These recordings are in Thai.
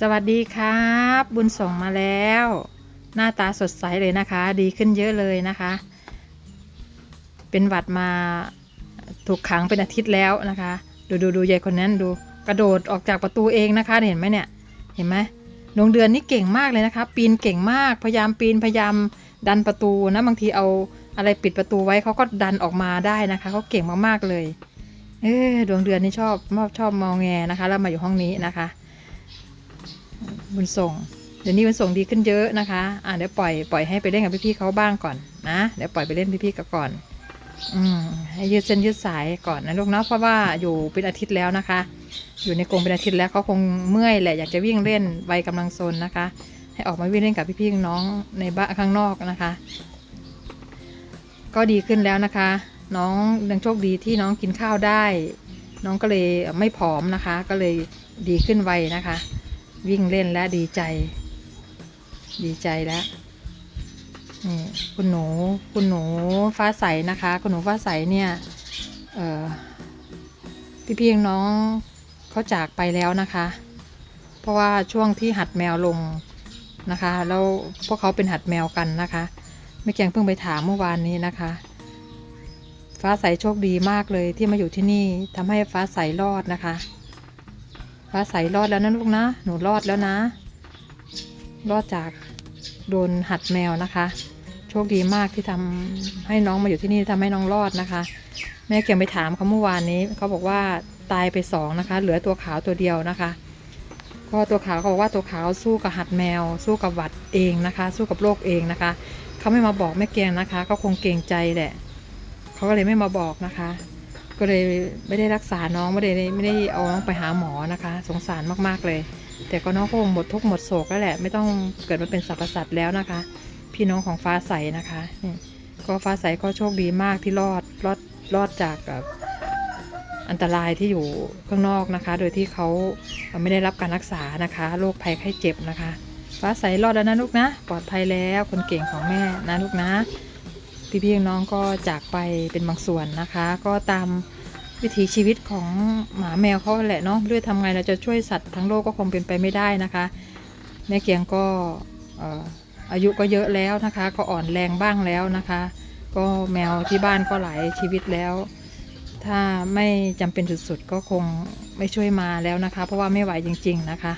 สวัสดีครับ บุญส่งมาแล้ว หน้าตาสดใสเลยนะคะ ดีขึ้นเยอะเลยนะคะ เป็นหวัดมาถูกขังเป็นอาทิตย์แล้วนะคะ ดูดูดูยายคนนั้นดูกระโดดออกจากประตูเองนะคะเห็นไหมเนี่ยเห็นไหมดวงเดือนนี่เก่งมากเลยนะคะ ปีนเก่งมากพยายามปีนพยายามดันประตูนะบางทีเอาอะไรปิดประตูไว้เขาก็ดันออกมาได้นะคะเขาเก่งมากๆเลย เออดวงเดือนนี่ชอบชอบชอบมองแงนะคะ แล้วมาอยู่ห้องนี้นะคะ บุญส่ง เดี๋ยวนี้บุญส่งดีขึ้นเยอะนะคะ อ่าเดี๋ยวปล่อยปล่อยให้ไปเล่นกับพี่ๆเขาบ้างก่อนนะ เดี๋ยวปล่อยไปเล่นพี่ๆกันก่อน อืมให้ยืดเส้นยืดสายก่อนนะลูกเนาะเพราะว่าอยู่เป็นอาทิตย์แล้วนะคะ อยู่ในกรงเป็นอาทิตย์แล้วเขาคงเมื่อยแหละอยากจะวิ่งเล่นวัยกำลังโซนนะคะ ให้ออกมาวิ่งเล่นกับพี่ๆน้องในบ้านข้างนอกนะคะ ก็ดีขึ้นแล้วนะคะ น้องยังโชคดีที่น้องกินข้าวได้ น้องก็เลยไม่ผอมนะคะ ก็เลยดีขึ้นไวนะคะ วิ่งเล่นและดีใจ ดีใจแล้วนี่คุณหนูคุณหนูฟ้าใสนะคะ คุณหนูฟ้าใสเนี่ยเอ่อพี่พี่น้องเขาจากไปแล้วนะคะ เพราะว่าช่วงที่หัดแมวลงนะคะแล้วพวกเขาเป็นหัดแมวกันนะคะแม่แกงเพิ่งไปถามเมื่อวานนี้นะคะ ฟ้าใสโชคดีมากเลยที่มาอยู่ที่นี่ทำให้ฟ้าใสรอดนะคะ ฟ้าใสรอดแล้วนะลูกนะ หนูรอดแล้วนะ รอดจากโดนหัดแมวนะคะ โชคดีมากที่ทำให้น้องมาอยู่ที่นี่ทำให้น้องรอดนะคะ แม่เกียงไปถามเขาเมื่อวานนี้เขาบอกว่าตายไปสองนะคะ เหลือตัวขาวตัวเดียวนะคะก็ตัวขาวเขาบอกว่าตัวขาวสู้กับหัดแมว สู้กับหวัดเองนะคะ สู้กับโรคเองนะคะเขาไม่มาบอกแม่เกียงนะคะเขาคงเกรงใจแหละเขาก็เลยไม่มาบอกนะคะ ก็เลยไม่ได้รักษาน้องไม่ได้ไม่ได้เอาน้องไปหาหมอนะคะ สงสารมากๆเลย แต่ก็น้องคงหมดทุกหมดโศกแล้วแหละ ไม่ต้องเกิดมาเป็นสรรพสัตว์แล้วนะคะ พี่น้องของฟ้าใสนะคะนี่ก็ฟ้าใสก็โชคดีมากที่รอดรอดรอดจากแบบอันตรายที่อยู่ข้างนอกนะคะ โดยที่เขาไม่ได้รับการรักษานะคะโรคภัยไข้เจ็บนะคะ ฟ้าใสรอดแล้วนะลูกนะ ปลอดภัยแล้วคนเก่งของแม่นะลูกนะ พี่ๆน้องก็จากไปเป็นบางส่วนนะคะ ก็ตามวิถีชีวิตของหมาแมวเขาแหละเนาะด้วยทำไงเราจะช่วยสัตว์ทั้งโลกก็คงเป็นไปไม่ได้นะคะ แม่เกียงก็เอ่ออายุก็เยอะแล้วนะคะ ก็อ่อนแรงบ้างแล้วนะคะ ก็แมวที่บ้านก็หลายชีวิตแล้ว ถ้าไม่จำเป็นสุดๆก็คงไม่ช่วยมาแล้วนะคะ เพราะว่าไม่ไหวจริง ๆนะคะ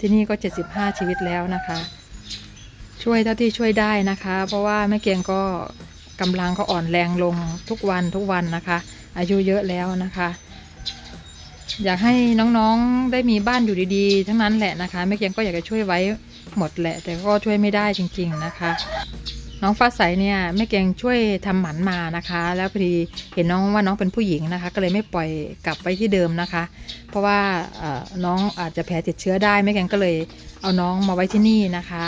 ที่นี่ก็ 75 ชีวิตแล้วนะคะ ช่วยเท่าที่ช่วยได้นะคะ เพราะว่าแม่เกียงก็กำลังก็อ่อนแรงลงทุกวันทุกวันนะคะ อายุเยอะแล้วนะคะ อยากให้น้องๆได้มีบ้านอยู่ดีๆ ทั้งนั้นแหละนะคะแม่เกียงก็อยากจะช่วยไว้หมดแหละ แต่ก็ช่วยไม่ได้จริง ๆนะคะ น้องฟ้าใสเนี่ยแม่เกียงช่วยทำหมันมานะคะ แล้วพอดีเห็นน้องว่าน้องเป็นผู้หญิงนะคะ ก็เลยไม่ปล่อยกลับไปที่เดิมนะคะ เพราะว่าน้องอาจจะแผลติดเชื้อได้แม่เกียงก็เลยเอาน้องมาไว้ที่นี่นะคะ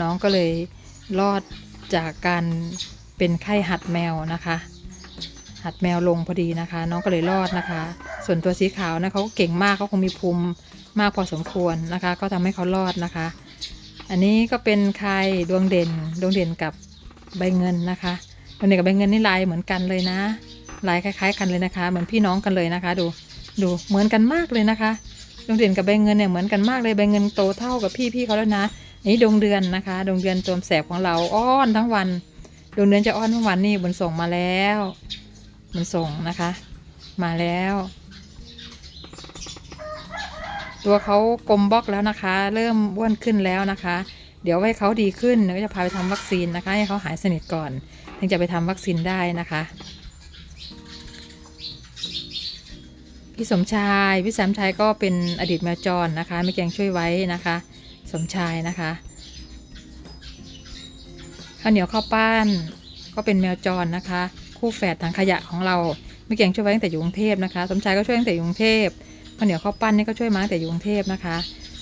น้องก็เลยรอดจากการเป็นไข้หัดแมวนะคะ หัดแมวลงพอดีนะคะ น้องก็เลยรอดนะคะ ส่วนตัวสีขาวนะเขาก็เก่งมากเขาคงมีภูมิมากพอสมควรนะคะ ก็ทำให้เขารอดนะคะ อันนี้ก็เป็นใครดวงเด่นดวงเด่นกับใบเงินนะคะดวงเด่นกับใบเงินนี่ลายเหมือนกันเลยนะลายคล้าย ๆ กันเลยนะคะ เหมือนพี่น้องกันเลยนะคะ ดูดูเหมือนกันมากเลยนะคะดวงเด่นกับใบเงินเนี่ยเหมือนกันมากเลยใบเงินโตเท่ากับพี่พี่เขาแล้วนะ นี่ดวงเดือนนะคะดวงเดือนตัวแสบของเราอ้อนทั้งวันดวงเดือนจะอ้อนทั้งวันนี่บนส่งมาแล้วบนส่งนะคะ มาแล้ว ตัวเขากลมบล็อกแล้วนะคะ เริ่มอ้วนขึ้นแล้วนะคะ เดี๋ยวให้เขาดีขึ้นเดี๋ยวก็จะพาไปทำวัคซีนนะคะ ให้เขาหายสนิทก่อน ถึงจะไปทำวัคซีนได้นะคะพี่สมชาย พี่สามชายก็เป็นอดีตแมวจรนะคะไม่แกงช่วยไว้นะคะ สมชายนะคะข้าวเหนียวข้าวป้านก็เป็นแมวจรนะคะ คู่แฝดทางขยะของเราไม่เก่งช่วยไว้ตั้งแต่อยู่กรุงเทพนะคะ สมชายก็ช่วยตั้งแต่อยู่กรุงเทพข้าวเหนียวข้าวปั้นนี่ก็ช่วยมาตั้งแต่อยู่กรุงเทพนะคะ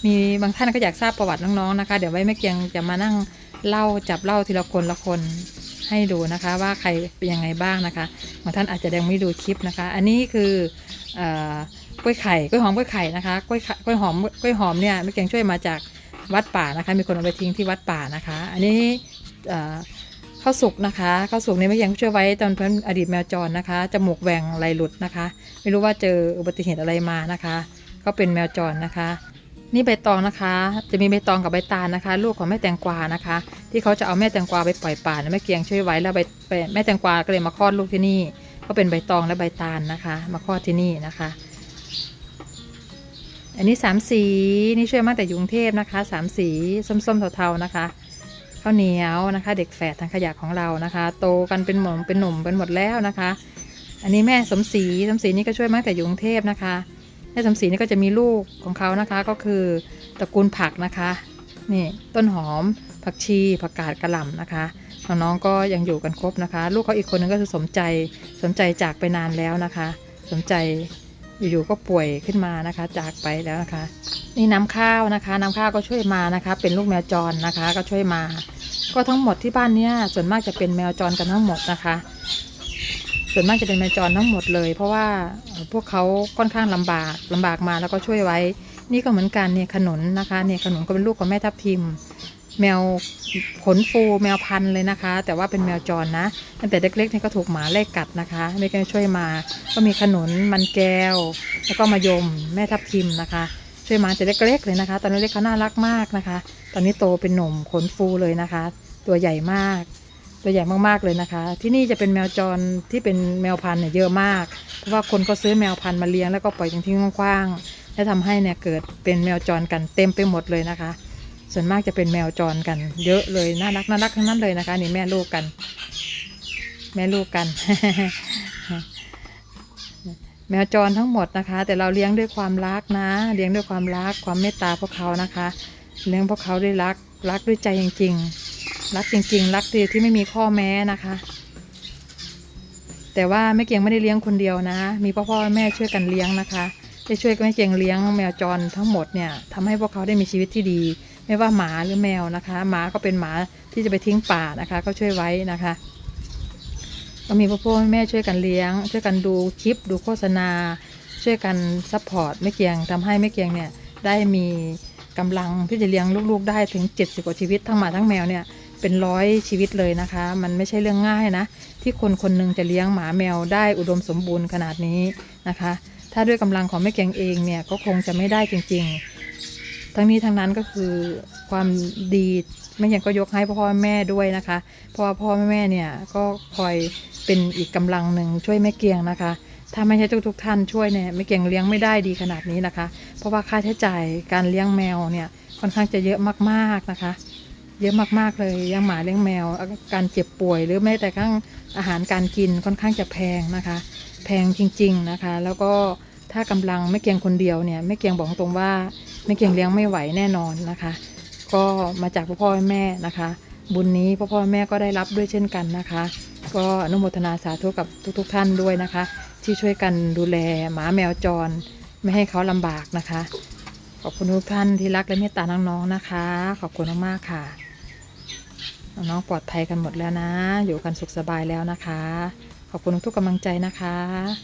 มีบางท่านก็อยากทราบประวัติน้องๆนะคะ เดี๋ยวไว้แม่เกียงจะมานั่งเล่าจับเล่าทีละคนละคนให้ดูนะคะ ว่าใครเป็นยังไงบ้างนะคะบางท่านอาจจะยังไม่ดูคลิปนะคะ อันนี้คือกล้วยไข่กล้วยหอมกล้วยไข่นะคะกล้วยกล้วยหอมกล้วยหอมเนี่ยแม่เกียงช่วยมาจาก วัดป่านะคะ มีคนเอาไปทิ้งที่วัดป่านะคะ อันนี้ข้าวสุกนะคะข้าวสุกนี่แม่เกียงช่วยไว้ตอนเพิ่นอดีตแมวจรนะคะจมูกแหว่งไหลหลุดนะคะ ไม่รู้ว่าเจออุบัติเหตุอะไรมานะคะ ก็เป็นแมวจรนะคะ นี่ใบตองนะคะ จะมีใบตองกับใบตาลนะคะ ลูกของแม่แตงกวานะคะ ที่เขาจะเอาแม่แตงกวาไปปล่อยป่านะแม่เกียงช่วยไว้แล้วใบใบแม่แตงกวาก็เลยมาคลอดลูกที่นี่ ก็เป็นใบตองและใบตาลนะคะ มาคลอดที่นี่นะคะ อันนี้สามสีนี่ช่วยมาแต่ยุงเทพนะคะสามสีส้มๆเทาๆนะคะข้าวเหนียวนะคะ เด็กแฝดทางขยะของเรานะคะ โตกันเป็นหมอมเป็นหนุ่มเป็นหมดแล้วนะคะ อันนี้แม่สมศรีสมศรีนี่ก็ช่วยมาแต่ยุงเทพนะคะแม่สมศรีนี่ก็จะมีลูกของเขานะคะ ก็คือตระกูลผักนะคะนี่ต้นหอม ผักชีผักกาดกระหล่ำนะคะน้องๆก็ยังอยู่กันครบนะคะ ลูกเขาอีกคนนึงก็คือสมใจสมใจจากไปนานแล้วนะคะ สมใจ อยู่ๆก็ป่วยขึ้นมานะคะ จากไปแล้วนะคะ นี่น้ำข้าวนะคะ น้ำข้าวก็ช่วยมานะคะ เป็นลูกแมวจรนะคะ ก็ช่วยมา ก็ทั้งหมดที่บ้านเนี้ยส่วนมากจะเป็นแมวจรกันทั้งหมดนะคะ ส่วนมากจะเป็นแมวจรทั้งหมดเลย เพราะว่าพวกเขาค่อนข้างลำบากลำบากมาแล้วก็ช่วยไว้ นี่ก็เหมือนกันเนี่ยขนุนนะคะเนี่ยขนุนก็เป็นลูกของแม่ทับทิม แมวขนฟูแมวพันเลยนะคะ แต่ว่าเป็นแมวจรนะตั้งแต่เล็กๆเนี่ยก็ถูกหมาไล่กัดนะคะแม่ก็ช่วยมา ก็มีขนุนมันแก้ว แล้วก็มายมแม่ทับทิมนะคะ ช่วยมาแต่เล็กๆเลยนะคะ ตอนนี้เล็กเขาน่ารักมากนะคะ ตอนนี้โตเป็นหนุ่มขนฟูเลยนะคะ ตัวใหญ่มาก ตัวใหญ่มากๆเลยนะคะ ที่นี่จะเป็นแมวจรที่เป็นแมวพันธุ์เนี่ยเยอะมาก เพราะว่าคนก็ซื้อแมวพันธุ์มาเลี้ยงแล้วก็ปล่อยทิ้งๆกว้างๆและทำให้เนี่ยเกิดเป็นแมวจรกันเต็มไปหมดเลยนะคะ ส่วนมากจะเป็นแมวจรกัน เยอะเลยน่ารักน่ารักทั้งนั้นเลยนะคะนี่แม่ลูกกัน แม่ลูกกัน แมวจรทั้งหมดนะคะ แต่เราเลี้ยงด้วยความรักนะ เลี้ยงด้วยความรักความเมตตาพวกเขานะคะ เลี้ยงพวกเขาด้วยรักรักด้วยใจจริงๆ รักจริง ๆ รักที่ที่ไม่มีข้อแม้นะคะ แต่ว่าแม่เกียงไม่ได้เลี้ยงคนเดียวนะ มีพ่อพ่อแม่ช่วยกันเลี้ยงนะคะได้ช่วยแม่เกียงเลี้ยงแมวจรทั้งหมดเนี่ยทำให้พวกเขาได้มีชีวิตที่ดี ไม่ว่าหมาหรือแมวนะคะ หมาก็เป็นหมาที่จะไปทิ้งป่านะคะ ก็ช่วยไว้นะคะก็มีพ่อพ่อแม่ช่วยกันเลี้ยง ช่วยกันดูคลิปดูโฆษณา ช่วยกันซัพพอร์ตแม่เกียงทำให้แม่เกียงเนี่ยได้มีกำลังที่จะเลี้ยงลูกๆได้ถึง 70 กว่าชีวิตทั้งหมาทั้งแมวเนี่ยเป็นร้อยชีวิตเลยนะคะ มันไม่ใช่เรื่องง่ายนะ ที่คนคนหนึงจะเลี้ยงหมาแมวได้อุดมสมบูรณ์ขนาดนี้นะคะ ถ้าด้วยกำลังของแม่เกียงเองเนี่ยก็คงจะไม่ได้จริง ๆ ทั้งนี้ทั้งนั้นก็คือความดีแม่เกียงก็ยกให้พ่อแม่ด้วยนะคะ เพราะว่าพ่อแม่เนี่ยก็คอยเป็นอีกกำลังหนึ่งช่วยแม่เกียงนะคะ ถ้าไม่ใช่ทุกๆท่านช่วยเนี่ยแม่เกียงเลี้ยงไม่ได้ดีขนาดนี้นะคะ เพราะว่าค่าใช้จ่ายการเลี้ยงแมวเนี่ยค่อนข้างจะเยอะมากๆนะคะ เยอะมากๆเลยเลี้ยงหมาเลี้ยงแมวการเจ็บป่วย หรือแม้แต่กระทั่งอาหารการกินค่อนข้างจะแพงนะคะ แพงจริง ๆนะคะ แล้วก็ ถ้ากำลังแม่เกียงคนเดียวเนี่ยแม่เกียงบอกตรงว่าแม่เกียงเลี้ยงไม่ไหวแน่นอนนะคะ ก็มาจากพ่อพ่อแม่นะคะ บุญนี้พ่อพ่อแม่ก็ได้รับด้วยเช่นกันนะคะ ก็อนุโมทนาสาธุกับทุกๆท่านด้วยนะคะ ที่ช่วยกันดูแลหมาแมวจร ไม่ให้เขาลำบากนะคะ ขอบคุณทุกท่านที่รักและเมตตาน้องๆนะคะ ขอบคุณมากๆค่ะน้องปลอดภัยกันหมดแล้วนะ อยู่กันสุขสบายแล้วนะคะ ขอบคุณทุกกำลังใจนะคะ